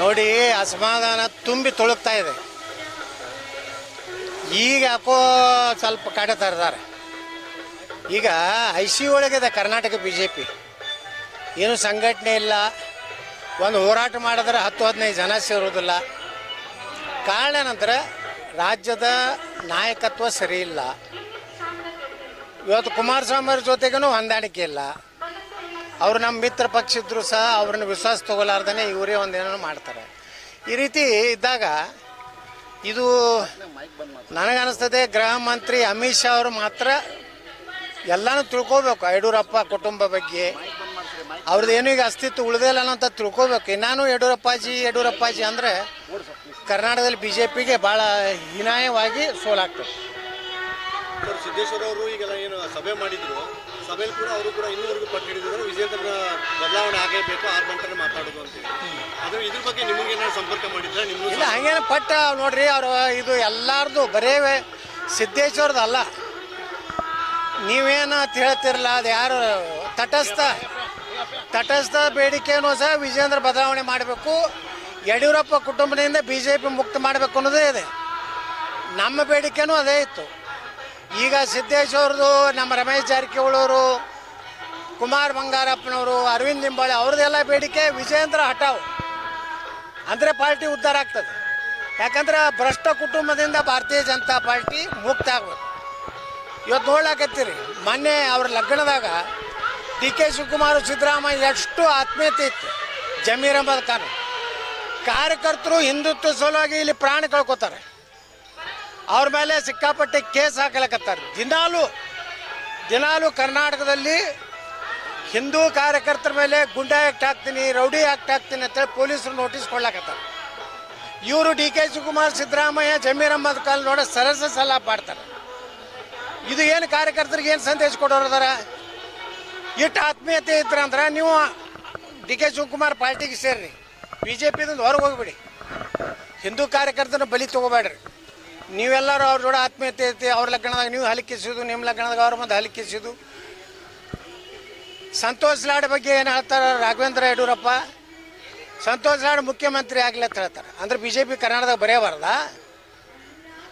ನೋಡಿ ಅಸಮಾಧಾನ ತುಂಬಿ ತುಳುಕ್ತಾ ಇದೆ. ಈಗ ಯಾಕೋ ಸ್ವಲ್ಪ ಕಡೆ ತರದಾರೆ. ಈಗ ಐ ಸಿ ಒಳಗಿದೆ ಕರ್ನಾಟಕ ಬಿ ಜೆ ಪಿ, ಏನು ಸಂಘಟನೆ ಇಲ್ಲ. ಒಂದು ಹೋರಾಟ ಮಾಡಿದ್ರೆ ಹತ್ತು, ಹದಿನೈದು ಜನ ಸೇರೋದಿಲ್ಲ ಕಾರಣ ಏನಂದ್ರೆ, ರಾಜ್ಯದ ನಾಯಕತ್ವ ಸರಿ ಇಲ್ಲ. ಇವತ್ತು ಕುಮಾರಸ್ವಾಮಿ ಅವ್ರ ಜೊತೆಗೂ ಹೊಂದಾಣಿಕೆ ಇಲ್ಲ. ಅವರು ನಮ್ಮ ಮಿತ್ರ ಪಕ್ಷ ಇದ್ರು ಸಹ ಅವ್ರನ್ನ ವಿಶ್ವಾಸ ತಗೋಲಾರ್ದೇ ಇವರೇ ಒಂದೇನೋ ಮಾಡ್ತಾರೆ. ಈ ರೀತಿ ಇದ್ದಾಗ ಇದು ನನಗನ್ನಿಸ್ತದೆ ಗೃಹ ಮಂತ್ರಿ ಅಮಿತ್ ಶಾ ಅವರು ಮಾತ್ರ ಎಲ್ಲನೂ ತಿಳ್ಕೊಬೇಕು, ಯಡಿಯೂರಪ್ಪ ಕುಟುಂಬ ಬಗ್ಗೆ. ಅವ್ರದ್ದು ಏನೂ ಈಗ ಅಸ್ತಿತ್ವ ಉಳಿದೇ ಇಲ್ಲ ಅಂತ ತಿಳ್ಕೊಬೇಕು. ನಾನು ಯಡಿಯೂರಪ್ಪಾಜಿ ಯಡಿಯೂರಪ್ಪಾಜಿ ಅಂದರೆ ಕರ್ನಾಟಕದಲ್ಲಿ ಬಿ ಜೆ ಪಿಗೆ ಭಾಳ ಹೀನಾಯವಾಗಿ ಸೋಲಾಗ್ತದೆ. ಸರ್, ಸಿದ್ದೇಶ್ವರ ಅವರು ಈಗೆಲ್ಲ ಏನು ಸಭೆ ಮಾಡಿದ್ರು. ಸಭೆಯಲ್ಲಿ ಕೂಡ ಅವರು ಕೂಡ ಇನ್ನೂವರೆಗೂ ಪಟ್ಟು ಹಿಡಿದಿದ್ದಾರೆ ವಿಜೇಂದ್ರ ಬದಲಾವಣೆ ಆಗಲೇಬೇಕು ಆರು ಗಂಟೆ ಮಾತಾಡೋದು ಅಂತ ಅದು ಇದ್ರ ಬಗ್ಗೆ ನಿಮಗೆ ಏನಾದ್ರು ಸಂಪರ್ಕ ಮಾಡಿದ್ರೆ ಇಲ್ಲ ನಿಮ್ಗೆ ಹಂಗೇನು ಪಟ್ಟ ನೋಡ್ರಿ, ಅವರು ಇದು ಎಲ್ಲಾರ್ದು ಬರೇ ಸಿದ್ದೇಶ್ವರದ ಅಲ್ಲ. ನೀವೇನು ಅಂತ ಹೇಳ್ತಿರಲ್ಲ ಅದು ಯಾರು ತಟಸ್ಥ ತಟಸ್ಥ ಬೇಡಿಕೆನೂ ಸಹ ವಿಜೇಂದ್ರ ಬದಲಾವಣೆ ಮಾಡಬೇಕು. ಯಡಿಯೂರಪ್ಪ ಕುಟುಂಬದಿಂದ ಬಿ ಜೆ ಪಿ ಮುಕ್ತ ಮಾಡಬೇಕು ಅನ್ನೋದೇ ಇದೆ. ನಮ್ಮ ಬೇಡಿಕೆನೂ ಅದೇ ಇತ್ತು. ಈಗ ಸಿದ್ದೇಶ್ವರದು, ನಮ್ಮ ರಮೇಶ್ ಜಾರಕಿಹೊಳವರು ಕುಮಾರ್ ಬಂಗಾರಪ್ಪನವರು, ಅರವಿಂದ್ ಲಿಂಬಾಳೆ ಅವ್ರದ್ದೆಲ್ಲ ಬೇಡಿಕೆ ವಿಜಯೇಂದ್ರ ಹಟಾವ್ ಅಂದರೆ ಪಾರ್ಟಿ ಉದ್ಧಾರ ಆಗ್ತದೆ. ಯಾಕಂದ್ರೆ ಭ್ರಷ್ಟ ಕುಟುಂಬದಿಂದ ಭಾರತೀಯ ಜನತಾ ಪಾರ್ಟಿ ಮುಕ್ತ ಆಗ್ಬೇಕು. ಇವತ್ತು ನೋಡ್ಲಾಕತ್ತೀರಿ, ಮೊನ್ನೆ ಅವ್ರ ಲಗ್ನದಾಗ ಡಿ ಕೆ ಶಿವಕುಮಾರ್, ಸಿದ್ದರಾಮಯ್ಯ ಎಷ್ಟು ಆತ್ಮೀಯತೆ ಇತ್ತು. ಜಮೀರ್ ಅಹಮದ್ ಖಾನ್. ಕಾರ್ಯಕರ್ತರು ಹಿಂದುತ್ವ ಸಲುವಾಗಿ ಇಲ್ಲಿ ಪ್ರಾಣ ಕಳ್ಕೊತಾರೆ. ಅವ್ರ ಮೇಲೆ ಸಿಕ್ಕಾಪಟ್ಟೆ ಕೇಸ್ ಹಾಕಲಕತ್ತಾರೆ. ದಿನಾಲು ದಿನಾಲು ಕರ್ನಾಟಕದಲ್ಲಿ ಹಿಂದೂ ಕಾರ್ಯಕರ್ತರ ಮೇಲೆ ಗುಂಡಾ ಆ್ಯಕ್ಟ್ ಹಾಕ್ತೀನಿ, ರೌಡಿ ಆ್ಯಕ್ಟ್ ಹಾಕ್ತೀನಿ ಅಂತೇಳಿ ಪೊಲೀಸರು ನೋಟಿಸ್ ಕೊಡ್ಲಾಕತ್ತಾರೆ. ಇವರು ಡಿ ಕೆ ಶಿವಕುಮಾರ್, ಸಿದ್ದರಾಮಯ್ಯ, ಜಮೀರ್ ಕಾಲ್ ನೋಡ ಸರಸ ಸಲ ಮಾಡ್ತಾರೆ. ಇದು ಏನು ಕಾರ್ಯಕರ್ತರಿಗೆ ಏನು ಸಂದೇಶ ಕೊಡೋರು ಅದಾರ? ಇಟ್ಟು ಆತ್ಮೀಯತೆ ಇದ್ರಂದ್ರೆ ನೀವು ಡಿ ಕೆ ಶಿವಕುಮಾರ್ ಪಾರ್ಟಿಗೆ ಸೇರಿ ಬಿ ಜೆ ಪಿದಿಂದ ಹೊರಗೆ ಹೋಗ್ಬಿಡಿ. ಹಿಂದೂ ಕಾರ್ಯಕರ್ತನ ಬಲಿ ತಗೋಬೇಡ್ರಿ. ನೀವೆಲ್ಲರೂ ಅವ್ರ ಜೋಡ ಆತ್ಮೀಯತೆ ಐತಿ, ಅವ್ರ ಲಗ್ನದಾಗ ನೀವು ಹಲಿಕಿಸೋದು ನಿಮ್ಮ ಲಗ್ನದಾಗ ಅವ್ರ ಮುಂದೆ ಹಲಿಕಿಸೋದು ಸಂತೋಷ್ ಲಾಡ್ ಬಗ್ಗೆ ಏನು ಹೇಳ್ತಾರೆ ರಾಘವೇಂದ್ರ ಯಡಿಯೂರಪ್ಪ? ಸಂತೋಷ್ ಲಾಡ್ ಮುಖ್ಯಮಂತ್ರಿ ಆಗಲಿ ಅಂತ ಹೇಳ್ತಾರೆ. ಅಂದ್ರೆ ಬಿ ಜೆ ಪಿ ಕರ್ನಾಟಕದಾಗ ಬರೆಯಬಾರ್ದ?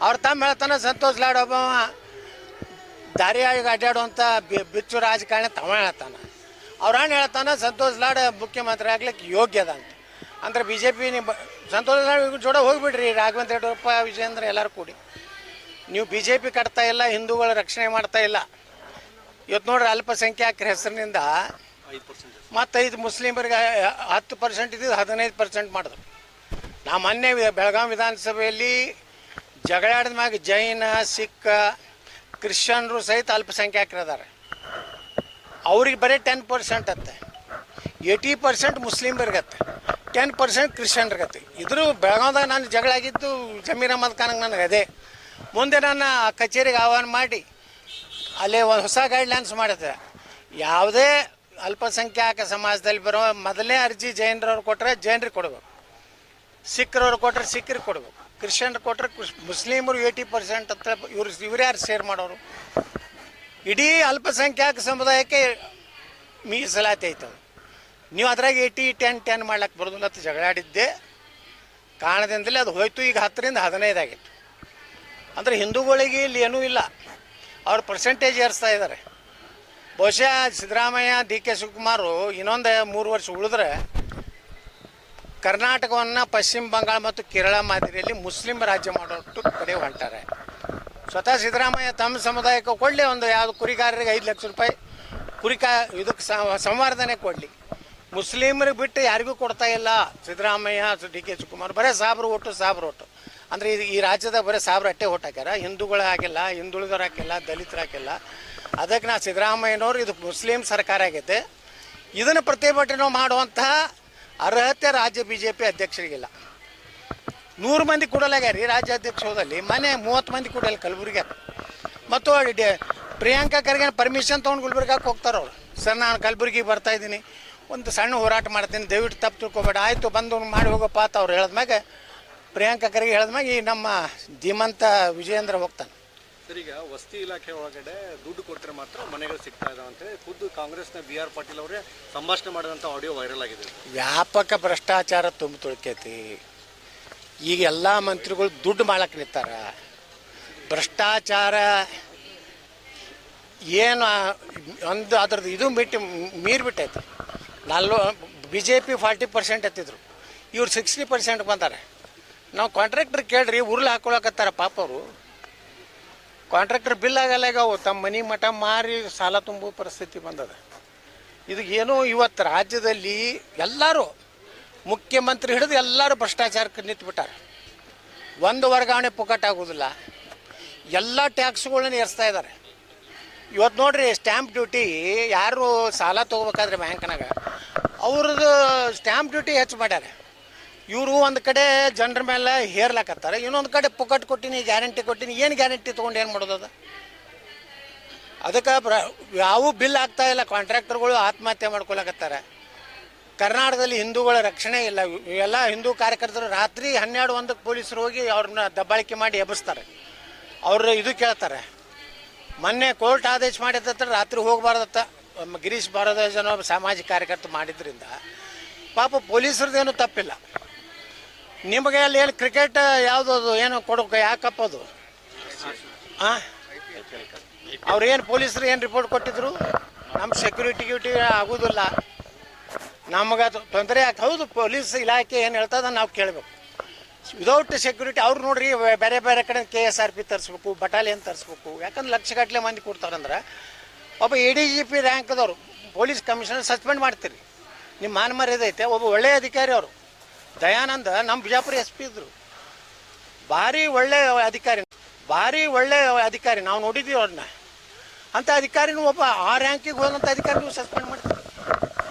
ಅವ್ರ ತಮ್ಮ ಹೇಳ್ತಾನೆ, ಸಂತೋಷ್ ಲಾಡ್ ಒಬ್ಬ ದಾರಿಯಾಗಿ ಅಡ್ಡಾಡುವಂಥ ಬಿಚ್ಚು ರಾಜಕಾರಣಿ ತಮ್ಮ ಹೇಳ್ತಾನೆ. ಅವ್ರ ಅಣ್ಣ ಹೇಳ್ತಾನೆ, ಸಂತೋಷ್ ಲಾಡ್ ಮುಖ್ಯಮಂತ್ರಿ ಆಗ್ಲಿಕ್ಕೆ ಯೋಗ್ಯದ ಅಂತ. ಅಂದ್ರೆ ಬಿ ಜೆ ಪಿ ನೀವು ಸಂತೋಷ್ ಜೋಡ ಹೋಗ್ಬಿಡ್ರಿ. ರಾಘವೇಂದ್ರ ಯಡಿಯೂರಪ್ಪ ವಿಜಯೇಂದ್ರ ಎಲ್ಲರೂ ಕೂಡಿ. ನೀವು ಬಿ ಜೆ ಪಿ ಕಟ್ತಾ ಇಲ್ಲ, ಹಿಂದೂಗಳ ರಕ್ಷಣೆ ಮಾಡ್ತಾ ಇಲ್ಲ. ಇವತ್ತು ನೋಡ್ರಿ ಅಲ್ಪಸಂಖ್ಯಾತರ ಹೆಸರಿನಿಂದ ಮತ್ತು ಐದು ಮುಸ್ಲಿಮರಿಗೆ ಹತ್ತು ಪರ್ಸೆಂಟ್ ಇದ್ದಿದ್ದು ಹದಿನೈದು ಪರ್ಸೆಂಟ್ ಮಾಡಿದ್ರು. ನಾ ಮೊನ್ನೆ ಬೆಳಗಾವಿ ವಿಧಾನಸಭೆಯಲ್ಲಿ ಜಗಳಾಡಿದ ಮ್ಯಾಗ ಜೈನ ಸಿಖ್ ಕ್ರಿಶ್ಚಿಯನ್ರು ಸಹಿತ ಅಲ್ಪಸಂಖ್ಯಾತರಿದ್ದಾರೆ ಅವ್ರಿಗೆ ಬರೀ ಟೆನ್ ಪರ್ಸೆಂಟ್ ಅತ್ತೆ. ಏಯ್ಟಿ ಪರ್ಸೆಂಟ್ ಮುಸ್ಲಿಮ್ರಿಗತ್ತೆ. ಟೆನ್ ಪರ್ಸೆಂಟ್ ಕ್ರಿಶ್ಚಿಯನ್ರಿಗತ್ತೆ ಇದ್ರ ಬೆಳಗಾವ್ದಾಗ ನಾನು ಜಗಳ ಆಗಿದ್ದು ಜಮೀರ್ ಅಹಮದ್ ಖಾನ್ಗೆ ನನಗೆ ಅದೇ. ಮುಂದೆ ನನ್ನ ಕಚೇರಿಗೆ ಆಹ್ವಾನ ಮಾಡಿ, ಅಲ್ಲಿ ಒಂದು ಹೊಸ ಗೈಡ್ಲೈನ್ಸ್ ಮಾಡಿದ್ರೆ ಯಾವುದೇ ಅಲ್ಪಸಂಖ್ಯಾತ ಸಮಾಜದಲ್ಲಿ ಬರೋ ಮೊದಲನೇ ಅರ್ಜಿ ಜೈನರವ್ರು ಕೊಟ್ಟರೆ ಜೈನರಿಗೆ ಕೊಡಬೇಕು. ಸಿಖ್ರವ್ರು ಕೊಟ್ಟರೆ ಸಿಖ್ರಿಗೆ ಕೊಡಬೇಕು. ಕ್ರಿಶ್ಚಿಯನ್ರು ಕೊಟ್ಟರೆ ಮುಸ್ಲಿಮರು ಏಯ್ಟಿ ಪರ್ಸೆಂಟ್ ಅಂತ ಇವ್ರು ಇವ್ರು ಯಾರು ಶೇರ್ ಮಾಡೋರು? ಇಡೀ ಅಲ್ಪಸಂಖ್ಯಾತ ಸಮುದಾಯಕ್ಕೆ ಮೀಸಲಾತಿ ಐತವೆ ನೀವು ಅದ್ರಾಗ ಏಯ್ಟಿ ಟೆನ್ ಟೆನ್ ಮಾಡ್ಲಕ್ಕೆ ಬರೋದಿಲ್ಲ ಅಂತ ಜಗಳಾಡಿದ್ದೆ. ಕಾರಣದಿಂದಲೇ ಅದು ಹೋಯ್ತು. ಈಗ ಹತ್ತರಿಂದ ಹದಿನೈದು ಆಗಿತ್ತು ಅಂದರೆ ಹಿಂದೂಗಳಿಗೆ ಇಲ್ಲಿ ಏನೂ ಇಲ್ಲ. ಅವ್ರ ಪರ್ಸೆಂಟೇಜ್ ಏರಿಸ್ತಾ ಇದ್ದಾರೆ ಬಹುಶಃ ಸಿದ್ದರಾಮಯ್ಯ ಡಿ ಕೆ ಶಿವಕುಮಾರು ಇನ್ನೊಂದು ಮೂರು ವರ್ಷ ಉಳಿದ್ರೆ ಕರ್ನಾಟಕವನ್ನು ಪಶ್ಚಿಮ ಬಂಗಾಳ ಮತ್ತು ಕೇರಳ ಮಾದರಿಯಲ್ಲಿ ಮುಸ್ಲಿಂ ರಾಜ್ಯ ಮಾಡೋಟ್ಟು ಕಡೆ ಹೊಂಟಾರೆ ಸ್ವತಃ ಸಿದ್ದರಾಮಯ್ಯ ತಮ್ಮ ಸಮುದಾಯಕ್ಕೆ ಕೊಡಲಿ. ಒಂದು ಯಾವುದು ಕುರಿಗಾರರಿಗೆ ಐದು ಲಕ್ಷ ರೂಪಾಯಿ ಕುರಿಕಾ ಇದಕ್ಕೆ ಸಂವರ್ಧನೆ ಕೊಡಲಿ. ಮುಸ್ಲಿಮರಿಗೆ ಬಿಟ್ಟು ಯಾರಿಗೂ ಕೊಡ್ತಾ ಇಲ್ಲ. ಸಿದ್ದರಾಮಯ್ಯ ಡಿ ಕೆ ಶಿವಕುಮಾರ್, ಬರೀ ಸಾಬ್ರು ಓಟು ಸಾಬ್ರು ಓಟು. ಅಂದರೆ ಇದು ಈ ರಾಜ್ಯದಾಗ ಬರೀ ಸಾಬ್ರು ಅಟ್ಟೆ ಓಟ್ ಹಾಕ್ಯಾರ. ಹಿಂದೂಗಳು ಹಾಕಿಲ್ಲ, ಹಿಂದುಳಿದವ್ರು ಹಾಕಿಲ್ಲ, ದಲಿತರು ಹಾಕಿಲ್ಲ. ಅದಕ್ಕೆ ನಾ ಸಿದ್ದರಾಮಯ್ಯನವ್ರು ಇದು ಮುಸ್ಲಿಂ ಸರ್ಕಾರ ಆಗೈತೆ. ಇದನ್ನು ಪ್ರತಿಭಟನೆ ಮಾಡುವಂತಹ ಅರ್ಹತೆ ರಾಜ್ಯ ಬಿ ಜೆ ಪಿ ಅಧ್ಯಕ್ಷರಿಗಿಲ್ಲ. ನೂರು ಮಂದಿ ಕೊಡಲಾಗ್ಯಾರ ರಾಜ್ಯ ಅಧ್ಯಕ್ಷದಲ್ಲಿ ಮನೆ ಮೂವತ್ತು ಮಂದಿ ಕೊಡಲ್ಲ ಕಲಬುರ್ಗಿ ಮತ್ತು ಪ್ರಿಯಾಂಕಾ ಖರ್ಗೆ ಪರ್ಮಿಷನ್ ತೊಗೊಂಡು ಗುಲ್ಬರ್ಗಕ್ಕೆ ಹೋಗ್ತಾರೆ ಅವ್ರು. ಸರ್, ನಾನು ಕಲಬುರ್ಗಿಗೆ ಬರ್ತಾ ಇದ್ದೀನಿ. ಒಂದು ಸಣ್ಣ ಹೋರಾಟ ಮಾಡ್ತೀನಿ ದಯವಿಟ್ಟು ತಪ್ಪು ತಿಳ್ಕೊಬೇಡ. ಆಯಿತು ಬಂದು ಮಾಡಿ ಹೋಗೋಪ್ಪ ಅಂತ ಅವ್ರು ಹೇಳಿದ್ಮ್ಯಾಗ ಪ್ರಿಯಾಂಕಾ ಖರ್ಗೆ ಹೇಳಿದ್ಮ್ಯಾಗ ಈ ನಮ್ಮ ಧೀಮಂತ ವಿಜಯೇಂದ್ರ ಹೋಗ್ತಾನೆ. ಸರ್ ಈಗ ವಸತಿ ಇಲಾಖೆ ಒಳಗಡೆ ದುಡ್ಡು ಕೊಟ್ಟರೆ ಮಾತ್ರ ಮನೆಗಳು ಸಿಗ್ತಾ ಇದಾವೆ ಅಂತೇಳಿ ಖುದ್ದು ಕಾಂಗ್ರೆಸ್ನ ಬಿ ಆರ್ ಪಾಟೀಲ್ ಅವರೇ ಸಂಭಾಷಣೆ ಮಾಡಿದಂಥ ಆಡಿಯೋ ವೈರಲ್ ಆಗಿದೆ. ವ್ಯಾಪಕ ಭ್ರಷ್ಟಾಚಾರ ತುಂಬ ತೊಳ್ಕೈತಿ. ಈಗ ಎಲ್ಲ ಮಂತ್ರಿಗಳು ದುಡ್ಡು ಮಾಡಕ್ಕೆ ನಿಂತಾರ. ಭ್ರಷ್ಟಾಚಾರ ಏನು ಒಂದು ಅದ್ರದ್ದು ಇದು ಬಿಟ್ಟು ಮೀರಿ ಬಿಟ್ಟೈತೆ. ನಲ್ವ B J P forty percent ಎತ್ತಿದ್ರು. ಇವ್ರು ಸಿಕ್ಸ್ಟಿ ಪರ್ಸೆಂಟ್ ಬಂದಾರೆ. ನಾವು ಕಾಂಟ್ರಾಕ್ಟರ್ ಕೇಳ್ರಿ, ಉರ್ಲು ಹಾಕೊಳಕತ್ತಾರ ಪಾಪ ಅವರು. ಕಾಂಟ್ರಾಕ್ಟರ್ ಬಿಲ್ ಆಗಲ್ಲ ಈಗ ಅವು ತಮ್ಮ ಮನೆ ಮಠ ಮಾರಿ ಸಾಲ ತುಂಬೋ ಪರಿಸ್ಥಿತಿ ಬಂದದ. ಇದಕ್ಕೇನೋ ಇವತ್ತು ರಾಜ್ಯದಲ್ಲಿ ಎಲ್ಲರೂ ಮುಖ್ಯಮಂತ್ರಿ ಹಿಡಿದು ಎಲ್ಲರೂ ಭ್ರಷ್ಟಾಚಾರಕ್ಕೆ ನಿಂತುಬಿಟ್ಟಾರೆ. ಒಂದು ವರ್ಗಾವಣೆ ಆಗೋದಿಲ್ಲ ಎಲ್ಲ ಟ್ಯಾಕ್ಸ್ಗಳನ್ನ ಏರಿಸ್ತಾ ಇದ್ದಾರೆ. ಇವತ್ತು ನೋಡ್ರಿ ಸ್ಟ್ಯಾಂಪ್ ಡ್ಯೂಟಿ ಯಾರು ಸಾಲ ತಗೋಬೇಕಾದ್ರೆ ಬ್ಯಾಂಕ್ನಾಗ? ಅವ್ರದ್ದು ಸ್ಟ್ಯಾಂಪ್ ಡ್ಯೂಟಿ ಹೆಚ್ಚು ಮಾಡ್ಯಾರ. ಇವರು ಒಂದು ಕಡೆ ಜನರ ಮೇಲೆ ಹೇರ್ಲಾಕತ್ತಾರೆ, ಇನ್ನೊಂದು ಕಡೆ ಪುಕಟ್ ಕೊಟ್ಟಿನಿ ಗ್ಯಾರಂಟಿ ಕೊಟ್ಟಿನಿ, ಏನು ಗ್ಯಾರಂಟಿ ತೊಗೊಂಡು ಏನು ಮಾಡೋದದ ಅದಕ್ಕೆ ಪ್ರ, ಯಾವ ಬಿಲ್ ಆಗ್ತಾ ಇಲ್ಲ ಕಾಂಟ್ರಾಕ್ಟರ್ಗಳು ಆತ್ಮಹತ್ಯೆ ಮಾಡ್ಕೊಳಕತ್ತಾರೆ. ಕರ್ನಾಟಕದಲ್ಲಿ ಹಿಂದೂಗಳ ರಕ್ಷಣೆ ಇಲ್ಲ. ಎಲ್ಲ ಹಿಂದೂ ಕಾರ್ಯಕರ್ತರು ರಾತ್ರಿ ಹನ್ನೆರಡು ಒಂದಕ್ಕೆ ಪೊಲೀಸರು ಹೋಗಿ ಅವ್ರನ್ನ ದಬ್ಬಾಳಿಕೆ ಮಾಡಿ ಎಬ್ಬಿಸ್ತಾರೆ. ಅವರು ಇದು ಕೇಳ್ತಾರೆ, ಮೊನ್ನೆ ಕೋರ್ಟ್ ಆದೇಶ ಮಾಡಿದತ್ತ ರಾತ್ರಿ ಹೋಗಬಾರ್ದತ್ತ. ಗಿರೀಶ್ ಭಾರದ್ವಾಜ್ ಅನ್ನೋ ಸಾಮಾಜಿಕ ಕಾರ್ಯಕರ್ತ ಮಾಡಿದ್ರಿಂದ ಪಾಪ ಪೊಲೀಸರದೇನು ತಪ್ಪಿಲ್ಲ. ನಿಮಗೆ ಅಲ್ಲಿ ಏನು ಕ್ರಿಕೆಟ್ ಯಾವುದದು ಏನು ಕೊಡೋಕೆ ಯಾಕಪ್ಪ ಅದು ಹಾಂ ಅವ್ರು ಏನು ಪೊಲೀಸರು ಏನು ರಿಪೋರ್ಟ್ ಕೊಟ್ಟಿದ್ರು? ನಮ್ಮ ಸೆಕ್ಯೂರಿಟಿ ಗ್ಯೂಟಿ ಆಗೋದಿಲ್ಲ. ನಮಗೆ ತೊಂದರೆ ಯಾಕೆ ಹೌದು, ಪೊಲೀಸ್ ಇಲಾಖೆ ಏನು ಹೇಳ್ತದ ನಾವು ಕೇಳಬೇಕು. ವಿದೌಟ್ ಸೆಕ್ಯೂರಿಟಿ ಅವ್ರು ನೋಡ್ರಿ, ಬೇರೆ ಬೇರೆ ಕಡೆ ಕೆ ಎಸ್ ಆರ್ ಪಿ ತರಿಸ್ಬೇಕು ಬಟಾಲಿಯನ್ ತರಿಸ್ಬೇಕು. ಯಾಕಂದ್ರೆ ಲಕ್ಷಗಟ್ಟಲೆ ಮಂದಿ ಕೊಡ್ತಾರಂದ್ರೆ ಒಬ್ಬ ಎ ಡಿ ಜಿ ಪಿ ರ್ಯಾಂಕ್ದವರು, ಪೊಲೀಸ್ ಕಮಿಷನರ್ ಸಸ್ಪೆಂಡ್ ಮಾಡ್ತೀರಿ. ನಿಮ್ಮ ಮಾನ ಮರ್ಯಾದೆ ಐತೆ ಒಬ್ಬ ಒಳ್ಳೆಯ ಅಧಿಕಾರಿ ಅವರು ದಯಾನಂದ, ನಮ್ಮ ಬಿಜಾಪುರ ಎಸ್ ಪಿ ಇದ್ರು. ಭಾರಿ ಒಳ್ಳೆಯ ಅಧಿಕಾರಿ. ಭಾರಿ ಒಳ್ಳೆಯ ಅಧಿಕಾರಿ, ನಾವು ನೋಡಿದ್ದೀವಿ ಅವ್ರನ್ನ. ಅಂಥ ಅಧಿಕಾರಿನೂ ಒಬ್ಬ, ಆ ರ್ಯಾಂಕಿಗೆ ಹೋದಂಥ ಅಧಿಕಾರಿ ನೀವು ಸಸ್ಪೆಂಡ್ ಮಾಡ್ತೀರಿ.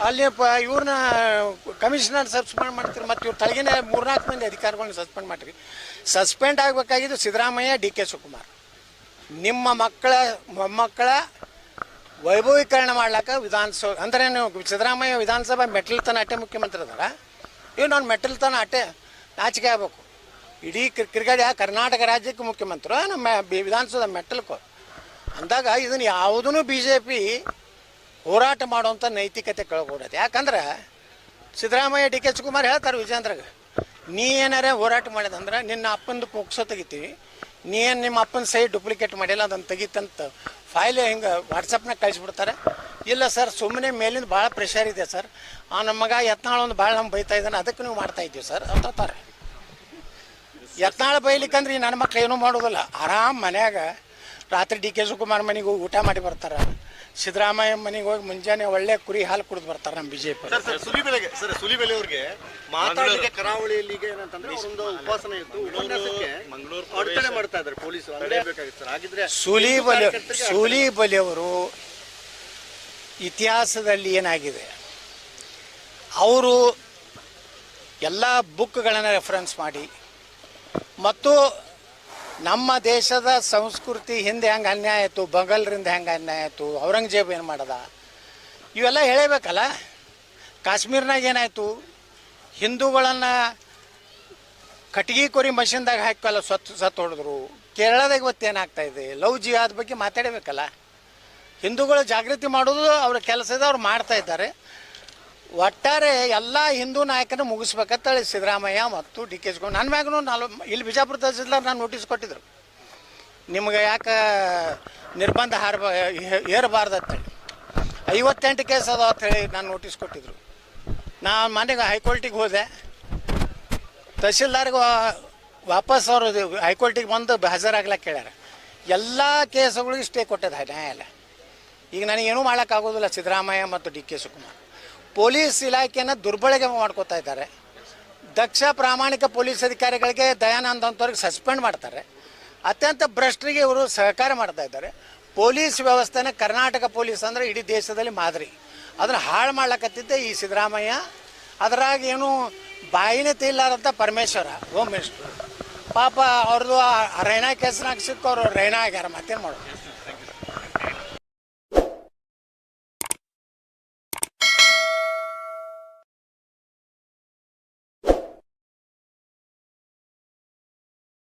ಅಲ್ಲಿ ಪ, ಇವ್ರನ್ನ ಕಮಿಷನರ್ ಸಸ್ಪೆಂಡ್ ಮಾಡ್ತೀರಿ, ಮತ್ತು ಇವ್ರ ತಳಗಿನ ಮೂರ್ನಾಲ್ಕು ಮಂದಿ ಅಧಿಕಾರಿಗಳನ್ನ ಸಸ್ಪೆಂಡ್ ಮಾಡಿರಿ ಸಸ್ಪೆಂಡ್ ಆಗಬೇಕಾಗಿದ್ದು ಸಿದ್ದರಾಮಯ್ಯ, ಡಿ ಕೆ ಶಿವಕುಮಾರ್. ನಿಮ್ಮ ಮಕ್ಕಳ, ಮೊಮ್ಮಕ್ಕಳ ವೈಭವೀಕರಣ ಮಾಡ್ಲಾಕ ವಿಧಾನಸಭೆ ಅಂದ್ರೆ ನೀವು ಸಿದ್ದರಾಮಯ್ಯ ವಿಧಾನಸಭಾ ಮೆಟ್ಲತನ ಅಟ್ಟೆ ಮುಖ್ಯಮಂತ್ರಿ ಅದಾರ ಇವ್ ನಾನು ಮೆಟ್ಲತನ ಅಟ್ಟೆ ನಾಚಿಕೆ ಆಗ್ಬೇಕು. ಇಡೀ ಕ್ರಿ- ಕ್ರಿಕೆಟ್ ಕರ್ನಾಟಕ ರಾಜ್ಯಕ್ಕೆ ಮುಖ್ಯಮಂತ್ರಿ, ನಮ್ಮ ವಿಧಾನಸೌಧ ಮೆಟ್ಟಲ್ಕೋ. ಅಂದಾಗ ಇದನ್ನು ಯಾವುದೂ ಬಿ ಜೆ ಪಿ ಹೋರಾಟ ಮಾಡುವಂಥ ನೈತಿಕತೆ ಕಳ್ಕೊಡತ್ತೆ ಯಾಕಂದ್ರೆ ಸಿದ್ದರಾಮಯ್ಯ ಡಿ ಕೆ ಕುಮಾರ್ ಹೇಳ್ತಾರೆ ವಿಜೇಂದ್ರಗೆ ನೀ ಏನಾರೇ ಹೋರಾಟ ಮಾಡಿದಂದ್ರೆ ನಿನ್ನ ಅಪ್ಪಂದು ಪೋಕ್ಸೋ ತೆಗಿತೀವಿ. ನೀ ಏನು ನಿಮ್ಮ ಅಪ್ಪನ ಸೈ ಡುಪ್ಲಿಕೇಟ್ ಮಾಡಿಲ್ಲ, ಅದನ್ನು ತೆಗಿತಂತ ಫೈಲ್ ಹಿಂಗೆ ವಾಟ್ಸಪ್ನಾಗ ಕಳಿಸ್ಬಿಡ್ತಾರೆ. ಇಲ್ಲ ಸರ್ ಸುಮ್ಮನೆ ಮೇಲಿಂದ ಭಾಳ ಪ್ರೆಷರ್ ಇದೆ ಸರ್ ಆ ನಮ್ಮ ಮಗ ಯತ್ನಾಳ ಒಂದು ಭಾಳ ನಮ್ಮ ಬೈತಾ ಇದ್ದಾನೆ ಅದಕ್ಕೆ ನೀವು ಮಾಡ್ತಾ ಇದ್ದೀವಿ ಸರ್ ಅಂತಾರೆ ಯತ್ನಾಳ ಬೈಲಿಕ್ಕಂದ್ರೆ ಈ ನನ್ನ ಮಕ್ಳು ಏನೂ ಮಾಡೋದಿಲ್ಲ. ಆರಾಮ್ ಮನ್ಯಾಗ ರಾತ್ರಿ ಡಿ ಕೆ ಶಿವಕುಮಾರ್ ಮನೆಗೆ ಹೋಗಿ ಊಟ ಮಾಡಿ ಬರ್ತಾರೆ. ಸಿದ್ದರಾಮಯ್ಯ ಮನೆಗೆ ಹೋಗಿ ಮುಂಜಾನೆ ಒಳ್ಳೆ ಕುರಿ ಹಾಲು ಕುಡಿದು ಬರ್ತಾರೆ ನಮ್ಮ ಬಿಜೆಪಿ ಸರ್ ಸರ್ ಸುಲಿಬೆಲೆಗೆ ಸರ್ ಸುಲಿಬೆಲೆ ಅವ್ರಿಗೆ ಮಾತಾಡಲಿಕ್ಕೆ ಕರಾವಳಿಯಲ್ಲಿ ಈಗ ಏನಂತಂದ್ರೆ ಒಂದು ಉಪವಾಸನೆ ಇತ್ತು. ಉಪನ್ಯಾಸಕ್ಕೆ ಅಡಚಣೆ ಮಾಡ್ತಾ ಇದ್ದಾರೆ ಪೊಲೀಸರು. ಅಡಬೇಕಾಗಿತ್ತು ಸರ್. ಹಾಗಿದ್ರೆ ಸೂಲಿ ಹಿಂದೂ ಬಲಿ ಕಾರ್ಯಕರ್ತರಿಗೆ ಬಲಿಯವರು ಇತಿಹಾಸದಲ್ಲಿ ಏನಾಗಿದೆ? ಅವರು ಎಲ್ಲ ಬುಕ್ಗಳನ್ನು ರೆಫರೆನ್ಸ್ ಮಾಡಿ ಮತ್ತು ನಮ್ಮ ದೇಶದ ಸಂಸ್ಕೃತಿ ಹಿಂದೆ ಹೆಂಗೆ ಅನ್ಯಾಯ ಆಯಿತು, ಬಂಗಲ್ರಿಂದ ಹೆಂಗೆ ಅನ್ಯಾಯ ಆಯಿತು, ಔರಂಗಜೇಬ್ ಏನು ಮಾಡ್ದ? ಇವೆಲ್ಲ ಹೇಳಬೇಕಲ್ಲ? ಕಾಶ್ಮೀರ್ನಾಗ ಏನಾಯಿತು? ಹಿಂದೂಗಳನ್ನು ಕಟ್ಗಿ ಕೊರಿ ಮಷಿನ್ದಾಗ ಹಾಕಲ್ಲ ಸತ್ತು ಸತ್ತು ಹೊಡೆದ್ರು. ಕೇರಳದಾಗ ಇವತ್ತು ಏನಾಗ್ತಾ ಇದೆ? ಲವ್ ಜಿಹಾದ್ ಬಗ್ಗೆ ಮಾತಾಡಬೇಕಲ್ಲ? ಹಿಂದೂಗಳು ಜಾಗೃತಿ ಮಾಡೋದು ಅವ್ರ ಕೆಲಸದ ಅವ್ರು ಮಾಡ್ತಾ ಇದ್ದಾರೆ. ಒಟ್ಟಾರೆ ಎಲ್ಲ ಹಿಂದೂ ನಾಯಕನ ಮುಗಿಸ್ಬೇಕಂತೇಳಿ ಸಿದ್ದರಾಮಯ್ಯ ಮತ್ತು ಡಿ ಕೆ ಶಿವಕುಮಾರ್. ನನ್ನ ಮ್ಯಾಗೂ ನಾಲ್ಕು ಇಲ್ಲಿ ಬಿಜಾಪುರ ತಹಸೀಲ್ದಾರ್ ನಾನು ನೋಟಿಸ್ ಕೊಟ್ಟಿದ್ರು. ನಿಮ್ಗೆ ಯಾಕೆ ನಿರ್ಬಂಧ ಹಾರಬ ಏರಬಾರ್ದು ಅಂತೇಳಿ ಐವತ್ತೆಂಟು ಕೇಸ್ ಅದಾವ ಅಂತೇಳಿ ನಾನು ನೋಟಿಸ್ ಕೊಟ್ಟಿದ್ರು. ನಾನು ಮನೆಗೆ ಹೈಕೋರ್ಟಿಗೆ ಹೋದೆ. ತಹಸೀಲ್ದಾರ್ಗೆ ವಾಪಸ್ ಅವರು ಹೈಕೋರ್ಟಿಗೆ ಬಂದು ಹಾಜರಾಗ್ಲಕ್ಕೆ ಕೇಳ್ಯಾರ. ಎಲ್ಲ ಕೇಸುಗಳಿಗೆ ಸ್ಟೇ ಕೊಟ್ಟದ ನ್ಯಾಯಾಲಯ. ಈಗ ನನಗೇನು ಮಾಡೋಕ್ಕಾಗೋದಿಲ್ಲ ಸಿದ್ದರಾಮಯ್ಯ ಮತ್ತು ಡಿ ಕೆ ಶಿವಕುಮಾರ್. ಪೊಲೀಸ್ ಇಲಾಖೆಯನ್ನು ದುರ್ಬಳಕೆ ಮಾಡ್ಕೋತಾ ಇದ್ದಾರೆ. ದಕ್ಷ ಪ್ರಾಮಾಣಿಕ ಪೊಲೀಸ್ ಅಧಿಕಾರಿಗಳಿಗೆ ದಯಾನಂದ ಅಂತವ್ರಿಗೆ ಸಸ್ಪೆಂಡ್ ಮಾಡ್ತಾರೆ. ಅತ್ಯಂತ ಭ್ರಷ್ಟರಿಗೆ ಇವರು ಸಹಕಾರ ಮಾಡ್ತಾ ಇದ್ದಾರೆ. ಪೊಲೀಸ್ ವ್ಯವಸ್ಥೆನ ಕರ್ನಾಟಕ ಪೊಲೀಸ್ ಅಂದರೆ ಇಡೀ ದೇಶದಲ್ಲಿ ಮಾದರಿ. ಅದನ್ನು ಹಾಳು ಮಾಡ್ಲಕತ್ತಿದ್ದೆ ಈ ಸಿದ್ದರಾಮಯ್ಯ. ಅದರಾಗ ಏನು ಬಾಯಿನೇ ತಿಲ್ಲಾರಂತ ಪರಮೇಶ್ವರ ಹೋಮ್ ಮಿನಿಸ್ಟ್ರು ಪಾಪ ಅವ್ರದ್ದು ರೈನಾ ಕೇಸ್ನಾಗ ಸಿಕ್ಕು, ಅವರು ರೈನಾ ಆಗ್ಯಾರ, ಮತ್ತೇನು ಮಾಡೋದು?